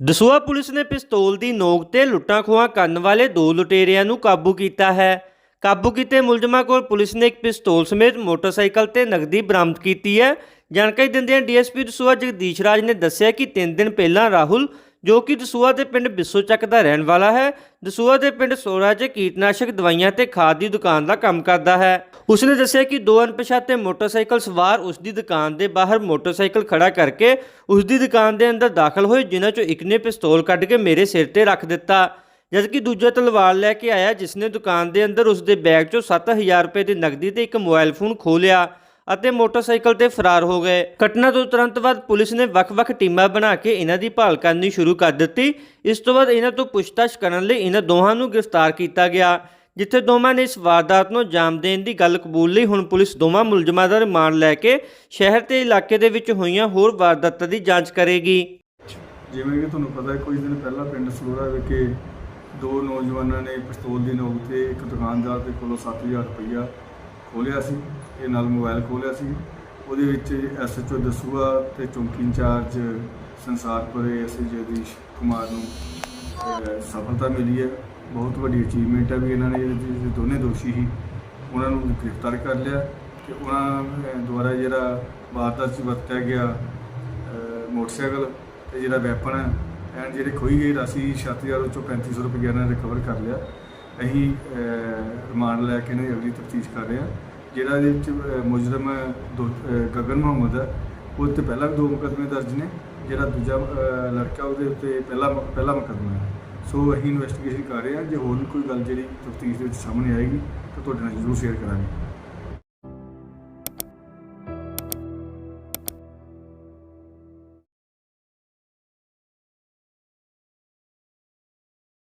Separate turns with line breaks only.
Dasuya police ਨੇ ਪਿਸਤੌਲ ਦੀ ਨੋਕ ਤੇ ਲੁੱਟਾਂ ਖੋਹਾਂ ਕਰਨ ਵਾਲੇ ਦੋ ਲੁਟੇਰਿਆਂ ਨੂੰ ਕਾਬੂ ਕੀਤਾ ਹੈ। ਕਾਬੂ ਕੀਤੇ ਮੁਲਜ਼ਮਾਂ ਕੋਲ ਪੁਲਿਸ ਨੇ ਇੱਕ ਪਿਸਤੌਲ ਸਮੇਤ ਮੋਟਰਸਾਈਕਲ ਤੇ ਨਗਦੀ ਬਰਾਮਦ ਕੀਤੀ ਹੈ। ਜਾਣਕਾਰੀ ਦਿੰਦਿਆਂ ਡੀਐਸਪੀ ਦਸੂਹਾ ਜਗਦੀਸ਼ ਰਾਜ ਨੇ ਦੱਸਿਆ ਕਿ 3 ਦਿਨ ਪਹਿਲਾਂ ਰਾਹੁਲ ਜੋ ਕਿ ਦਸੂਹਾ ਦੇ ਪਿੰਡ ਬਿੱਸੋ ਚੱਕ ਦਾ ਰਹਿਣ ਵਾਲਾ ਹੈ। ਦਸੂਆ ਦੇ ਪਿੰਡ ਸੋਰਾ 'ਚ ਕੀਟਨਾਸ਼ਕ ਦਵਾਈਆਂ ਤੇ ਖਾਦ ਦੀ ਦੁਕਾਨ ਦਾ ਕੰਮ ਕਰਦਾ ਹੈ। ਉਸਨੇ ਦੱਸਿਆ ਕਿ ਦੋ ਅਣਪਛਾਤੇ ਮੋਟਰਸਾਈਕਲ ਸਵਾਰ ਉਸ ਦੀ ਦੁਕਾਨ ਦੇ ਬਾਹਰ ਮੋਟਰਸਾਈਕਲ ਖੜਾ ਕਰਕੇ ਉਸ ਦੀ ਦੁਕਾਨ ਦੇ ਅੰਦਰ ਦਾਖਲ ਹੋਏ, ਜਿਨ੍ਹਾਂ 'ਚੋਂ ਇੱਕ ਨੇ ਪਿਸਤੌਲ ਕੱਢ ਕੇ ਮੇਰੇ ਸਿਰ ਤੇ ਰੱਖ ਦਿੱਤਾ। ਜਦਕਿ ਦੂਜਾ ਤਲਵਾਰ ਲੈ ਕੇ ਆਇਆ ਜਿਸ ਨੇ ਦੁਕਾਨ ਦੇ ਅੰਦਰ ਉਸ ਦੇ ਬੈਗ 'ਚੋਂ 7000 ਰੁਪਏ ਦੀ ਨਕਦੀ ਤੇ ਇੱਕ ਮੋਬਾਈਲ ਫੋਨ ਖੋਹ ਅਤੇ ਮੋਟਰਸਾਈਕਲ ਤੇ ਫਰਾਰ ਹੋ ਗਏ। ਘਟਨਾ ਤੋਂ ਤੁਰੰਤ ਬਾਅਦ ਪੁਲਿਸ ਨੇ ਵੱਖ-ਵੱਖ ਟੀਮਾਂ ਬਣਾ ਕੇ ਇਹਨਾਂ ਦੀ ਭਾਲ ਕਰਨੀ ਸ਼ੁਰੂ ਕਰ ਦਿੱਤੀ। ਇਸ ਤੋਂ ਬਾਅਦ ਇਹਨਾਂ ਤੋਂ ਪੁੱਛਤਾਛ ਕਰਨ ਲਈ ਇਹਨਾਂ ਦੋਹਾਂ ਨੂੰ ਗ੍ਰਿਫਤਾਰ ਕੀਤਾ ਗਿਆ, ਜਿੱਥੇ ਦੋਵਾਂ ਨੇ ਇਸ ਵਾਰਦਾਤ ਨੂੰ ਅੰਜਾਮ ਦੇਣ ਦੀ ਗੱਲ ਕਬੂਲ ਲਈ ਹੁਣ ਪੁਲਿਸ ਦੋਵਾਂ ਮੁਲਜ਼ਮਾਂ ਦਾ ਰਿਮਾਂਡ ਲੈ ਕੇ ਸ਼ਹਿਰ ਤੇ ਇਲਾਕੇ ਦੇ ਵਿੱਚ ਹੋਈਆਂ ਹੋਰ ਵਾਰਦਾਤਾਂ ਦੀ ਜਾਂਚ ਕਰੇਗੀ।
ਜਿਵੇਂ ਕਿ ਤੁਹਾਨੂੰ ਪਤਾ ਹੈ ਕੁਝ ਦਿਨ ਪਹਿਲਾਂ ਪਿੰਡ ਸਲੋਰਾ ਵਿਖੇ ਦੋ ਨੌਜਵਾਨਾਂ ਨੇ ਪਿਸਤੌਲ ਦੀ ਨੋਕ ਤੇ ਇੱਕ ਦੁਕਾਨਦਾਰ ਦੇ ਕੋਲੋਂ 7000 ਰੁਪਈਆ ਖੋਲਿਆ ਸੀ। ਇਹ ਨਾਲ ਮੋਬਾਈਲ ਖੋਲਿਆ ਸੀ। ਉਹਦੇ ਵਿੱਚ ਐਸਐਚਓ ਦਸੂਆ ਤੇ ਚੌਂਕੀ ਇੰਚਾਰਜ ਸੰਸਾਰਪੁਰੇ ਐਸਏ ਜਗਦੀਸ਼ ਕੁਮਾਰ ਨੂੰ ਸਫਲਤਾ ਮਿਲੀ ਹੈ। ਬਹੁਤ ਵੱਡੀ ਅਚੀਵਮੈਂਟ ਹੈ ਵੀ ਇਹਨਾਂ ਨੇ ਜਿਹੜੇ ਦੋਨੇ ਦੋਸ਼ੀ ਸੀ ਉਹਨਾਂ ਨੂੰ ਗ੍ਰਿਫਤਾਰ ਕਰ ਲਿਆ ਕਿ ਉਹਨਾਂ ਦੁਆਰਾ ਜਿਹੜਾ ਵਾਰਦਾਤ 'ਚ ਵਰਤਿਆ ਗਿਆ ਮੋਟਰਸਾਈਕਲ ਤੇ ਜਿਹੜਾ ਵੈਪਨ ਹੈ ਐਂਡ ਜਿਹੜੇ ਖੋਈ ਗਈ ਰਾਸ਼ੀ 7000 ਵਿੱਚੋਂ 3500 ਰੁਪਏ ਇਹਨਾਂ ਨੇ ਰਿਕਵਰ ਕਰ ਲਿਆ। ਅਸੀਂ ਰਿਮਾਂਡ ਲੈ ਕੇ ਇਹਨਾਂ ਦੀ ਅਗਲੀ ਤਫਤੀਸ਼ ਕਰ ਰਹੇ ਹਾਂ। ਜਿਹੜਾ ਇਹਦੇ ਵਿੱਚ ਮੁਜਰਮ ਹੈ, ਦੋ- ਗਗਨ ਮੁਹੰਮਦ ਹੈ ਉਹਦੇ ਤੇ ਪਹਿਲਾਂ ਵੀ ਦੋ ਮੁਕੱਦਮੇ ਦਰਜ ਨੇ ਜਿਹੜਾ ਦੂਜਾ ਲੜਕਾ ਉਹਦੇ ਉੱਤੇ ਪਹਿਲਾ ਮ- ਪਹਿਲਾ ਮੁਕੱਦਮਾ ਹੈ। ਸੋ ਅਸੀਂ ਇਨਵੈਸਟੀਗੇਸ਼ਨ ਕਰ ਰਹੇ ਹਾਂ ਜੇ ਹੋਰ ਵੀ ਕੋਈ ਗੱਲ ਜਿਹੜੀ ਤਫਤੀਸ਼ ਦੇ ਵਿੱਚ ਸਾਹਮਣੇ ਆਏਗੀ ਤਾਂ ਤੁਹਾਡੇ ਨਾਲ ਜ਼ਰੂਰ ਸ਼ੇਅਰ ਕਰਾਂਗੇ।